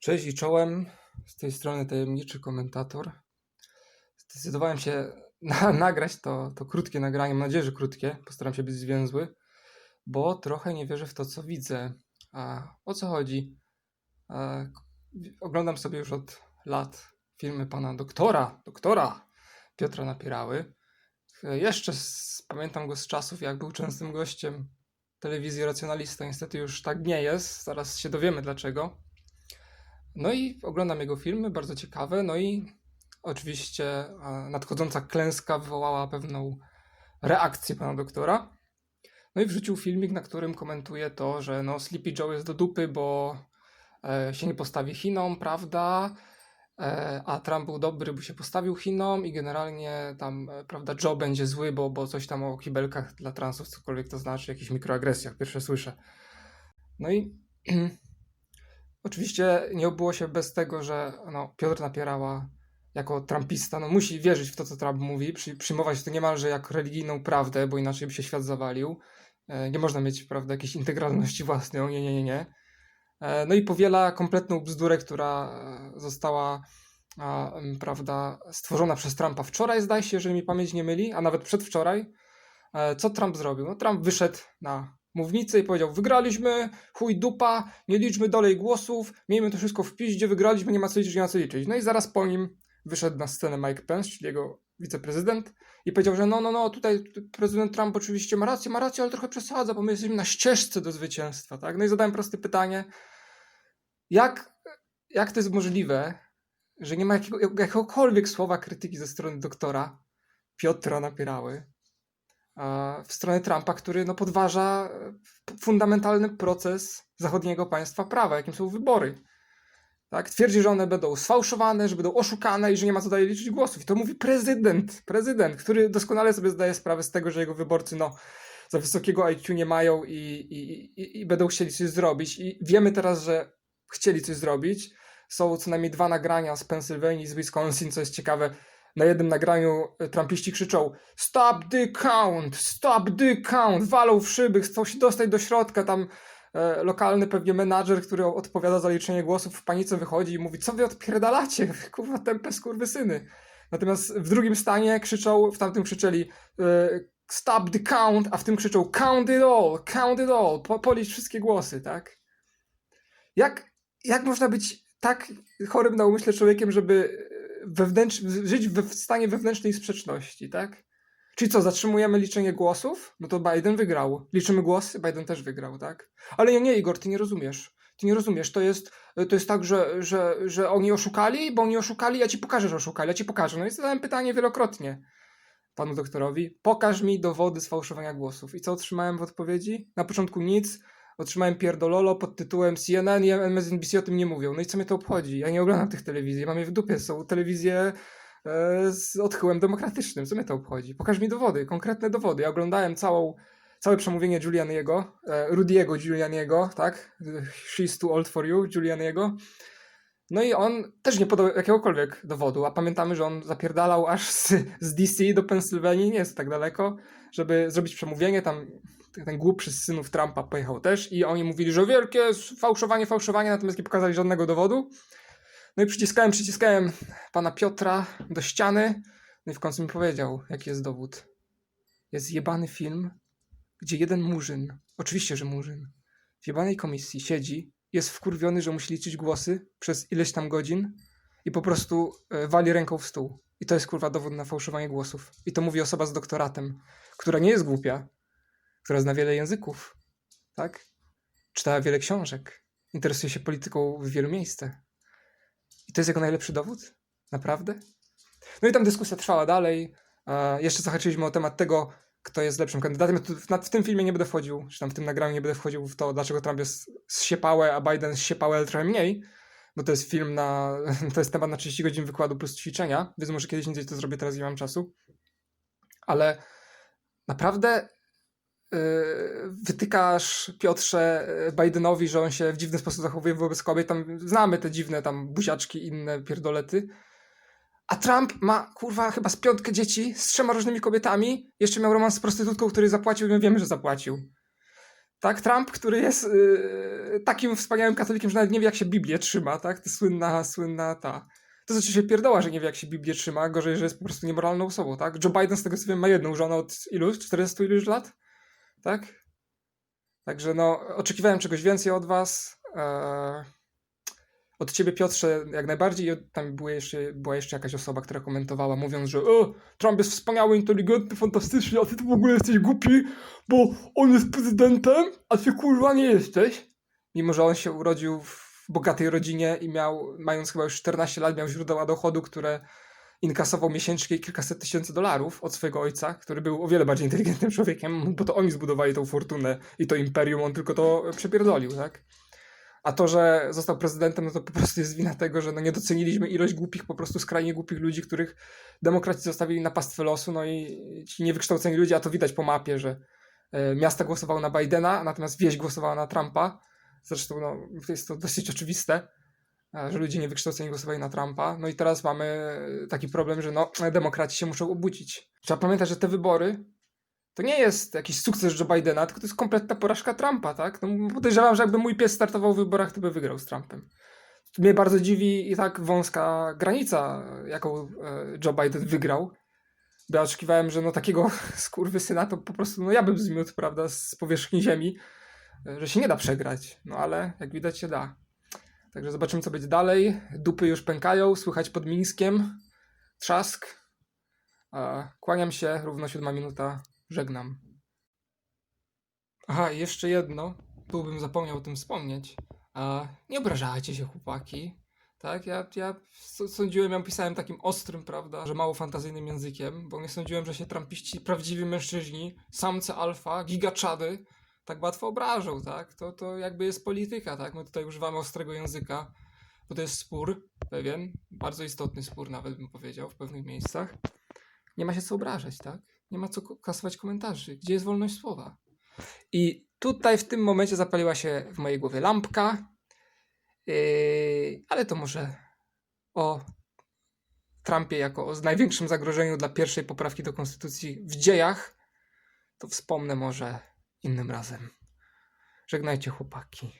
Cześć i czołem. Z tej strony tajemniczy komentator. Zdecydowałem się na, nagrać to, to krótkie nagranie. Mam nadzieję, że krótkie. Postaram się być zwięzły, bo trochę nie wierzę w to, co widzę. A o co chodzi? A, oglądam sobie już od lat filmy pana doktora, doktora Piotra Napierały. Jeszcze z, pamiętam go z czasów, jak był częstym gościem telewizji Racjonalista. Niestety już tak nie jest. Zaraz się dowiemy dlaczego. No i oglądam jego filmy, bardzo ciekawe. No i oczywiście nadchodząca klęska wywołała pewną reakcję pana doktora. No i wrzucił filmik, na którym komentuje to, że no Sleepy Joe jest do dupy, bo e, się nie postawi Chinom, prawda? E, a Trump był dobry, bo się postawił Chinom i generalnie tam, e, prawda, Joe będzie zły, bo, bo coś tam o kibelkach dla transów, cokolwiek to znaczy, jakichś mikroagresjach, pierwsze słyszę. No i Oczywiście nie obyło się bez tego, że no, Piotr Napierała jako trumpista no, musi wierzyć w to, co Trump mówi, przy, przyjmować to niemalże jak religijną prawdę, bo inaczej by się świat zawalił. E, nie można mieć prawda, jakiejś integralności własnej, nie, nie, nie, nie. E, no i powiela kompletną bzdurę, która została a, prawda, stworzona przez Trumpa wczoraj, zdaje się, że mi pamięć nie myli, a nawet przedwczoraj. E, co Trump zrobił? No, Trump wyszedł na mównicę i powiedział: Wygraliśmy, chuj dupa, nie liczmy dalej głosów, miejmy to wszystko w piździe, wygraliśmy, nie ma co liczyć, nie ma co liczyć. No i zaraz po nim wyszedł na scenę Mike Pence, czyli jego wiceprezydent, i powiedział, że no, no, no, tutaj prezydent Trump oczywiście ma rację, ma rację, ale trochę przesadza, bo my jesteśmy na ścieżce do zwycięstwa, tak? No i zadałem proste pytanie, jak, jak to jest możliwe, że nie ma jakiego, jakiegokolwiek słowa krytyki ze strony doktora Piotra Napierały, w stronę Trumpa, który no, podważa e, fundamentalny proces zachodniego państwa prawa, jakim są wybory. Tak? Twierdzi, że one będą sfałszowane, że będą oszukane i że nie ma co dalej liczyć głosów. I to mówi prezydent, prezydent, który doskonale sobie zdaje sprawę z tego, że jego wyborcy no, za wysokiego IQ nie mają i, i, i, i będą chcieli coś zrobić. I wiemy teraz, że chcieli coś zrobić. Są co najmniej dwa nagrania z Pensylwanii, z Wisconsin, co jest ciekawe. Na jednym nagraniu e, Trumpiści krzyczą Stop the count! Stop the count! Walą w szyby, chcą się dostać do środka. Tam e, lokalny pewnie menadżer, który odpowiada za liczenie głosów w panice wychodzi i mówi co wy odpierdalacie? Kurwa, tempe skurwysyny. Natomiast w drugim stanie krzyczą, w tamtym krzyczeli e, Stop the count, a w tym krzyczą Count it all! Count it all! Po, policz wszystkie głosy, tak? Jak, jak można być tak chorym na umyśle człowiekiem, żeby wewnętrz, żyć w stanie wewnętrznej sprzeczności, tak? Czyli co, zatrzymujemy liczenie głosów? No to Biden wygrał. Liczymy głosy? Biden też wygrał, tak? Ale nie, nie, Igor, ty nie rozumiesz. Ty nie rozumiesz. To jest, to jest tak, że, że, że oni oszukali, bo oni oszukali, ja ci pokażę, że oszukali, ja ci pokażę. No i zadałem pytanie wielokrotnie panu doktorowi. Pokaż mi dowody sfałszowania głosów. I co otrzymałem w odpowiedzi? Na początku nic. Otrzymałem pierdololo pod tytułem CNN i MSNBC o tym nie mówią. No i co mnie to obchodzi? Ja nie oglądam tych telewizji, mam je w dupie. Są telewizje e, z odchyłem demokratycznym. Co mnie to obchodzi? Pokaż mi dowody, konkretne dowody. Ja oglądałem całą, całe przemówienie Giulianiego, e, Rudiego Giulianiego, tak? She's too old for you, Giulianiego. No i on też nie podał jakiegokolwiek dowodu, a pamiętamy, że on zapierdalał aż z, z DC do Pensylwanii, nie jest tak daleko, żeby zrobić przemówienie, tam ten głupszy z synów Trumpa pojechał też i oni mówili, że wielkie fałszowanie, fałszowanie, natomiast nie pokazali żadnego dowodu. No i przyciskałem, przyciskałem pana Piotra do ściany, no i w końcu mi powiedział, jaki jest dowód. Jest jebany film, gdzie jeden murzyn, oczywiście, że murzyn, w jebanej komisji siedzi, jest wkurwiony, że musi liczyć głosy przez ileś tam godzin i po prostu e, wali ręką w stół. I to jest kurwa dowód na fałszowanie głosów. I to mówi osoba z doktoratem, która nie jest głupia, która zna wiele języków, tak? Czytała wiele książek, interesuje się polityką w wielu miejscach. I to jest jego najlepszy dowód? Naprawdę? No i tam dyskusja trwała dalej. Jeszcze zahaczyliśmy o temat tego, kto jest lepszym kandydatem. W, tym filmie nie będę wchodził, czy tam w tym nagraniu nie będę wchodził w to, dlaczego Trump jest zsiepałe, a Biden zsiepałe, trochę mniej. Bo to jest film na. To jest temat na 30 godzin wykładu plus ćwiczenia, więc może kiedyś indziej to zrobię, teraz nie mam czasu. Ale naprawdę wytykasz Piotrze yy, Bidenowi, że on się w dziwny sposób zachowuje wobec kobiet. Tam znamy te dziwne tam buziaczki inne pierdolety. A Trump ma, kurwa, chyba z piątkę dzieci z trzema różnymi kobietami. Jeszcze miał romans z prostytutką, który zapłacił my wiemy, że zapłacił. Tak, Trump, który jest yy, takim wspaniałym katolikiem, że nawet nie wie, jak się Biblię trzyma, tak? To słynna, słynna ta. To jest oczywiście pierdoła, że nie wie, jak się Biblię trzyma. Gorzej, że jest po prostu niemoralną osobą, tak? Joe Biden, z tego co wiem, ma jedną żonę od iluś? 40 iluś lat? Tak? Także no, oczekiwałem czegoś więcej od was. Eee, od ciebie, Piotrze, jak najbardziej. Tam były jeszcze, była jeszcze jakaś osoba, która komentowała, mówiąc, że o, Trump jest wspaniały, inteligentny, fantastyczny, a ty to w ogóle jesteś głupi, bo on jest prezydentem, a ty kurwa nie jesteś. Mimo, że on się urodził w bogatej rodzinie i miał, mając chyba już 14 lat, miał źródła dochodu, które inkasował miesięcznie kilkaset tysięcy dolarów od swojego ojca, który był o wiele bardziej inteligentnym człowiekiem, bo to oni zbudowali tą fortunę i to imperium, on tylko to przepierdolił, tak? A to, że został prezydentem, no to po prostu jest wina tego, że no nie doceniliśmy ilość głupich, po prostu skrajnie głupich ludzi, których demokraci zostawili na pastwę losu, no i ci niewykształceni ludzie, a to widać po mapie, że e, miasta głosowały na Bidena, natomiast wieś głosowała na Trumpa. Zresztą no, jest to dosyć oczywiste, że ludzie niewykształceni głosowali na Trumpa. No i teraz mamy taki problem, że no, demokraci się muszą obudzić. Trzeba pamiętać, że te wybory to nie jest jakiś sukces Joe Bidena, tylko to jest kompletna porażka Trumpa, tak? No, podejrzewam, że jakby mój pies startował w wyborach, to by wygrał z Trumpem. Mnie bardzo dziwi i tak wąska granica, jaką e, Joe Biden wygrał. Bo ja oczekiwałem, że no takiego skurwysyna to po prostu, no ja bym zmiótł, prawda, z powierzchni ziemi, e, że się nie da przegrać. No ale jak widać się da. Także zobaczymy, co będzie dalej. Dupy już pękają, słychać pod Mińskiem. Trzask. Kłaniam się, równo siódma minuta. Żegnam. Aha, jeszcze jedno. Byłbym zapomniał o tym wspomnieć. Nie obrażajcie się, chłopaki. Tak, ja, ja sądziłem, ja pisałem takim ostrym, prawda, że mało fantazyjnym językiem, bo nie sądziłem, że się trampiści, prawdziwi mężczyźni, samce alfa, gigaczady, tak łatwo obrażą, tak? To, to jakby jest polityka, tak? My tutaj używamy ostrego języka, bo to jest spór pewien, bardzo istotny spór nawet bym powiedział w pewnych miejscach. Nie ma się co obrażać, tak? Nie ma co kasować komentarzy. Gdzie jest wolność słowa? I tutaj w tym momencie zapaliła się w mojej głowie lampka, yy, ale to może o Trumpie jako o największym zagrożeniu dla pierwszej poprawki do konstytucji w dziejach, to wspomnę może innym razem. Żegnajcie chłopaki.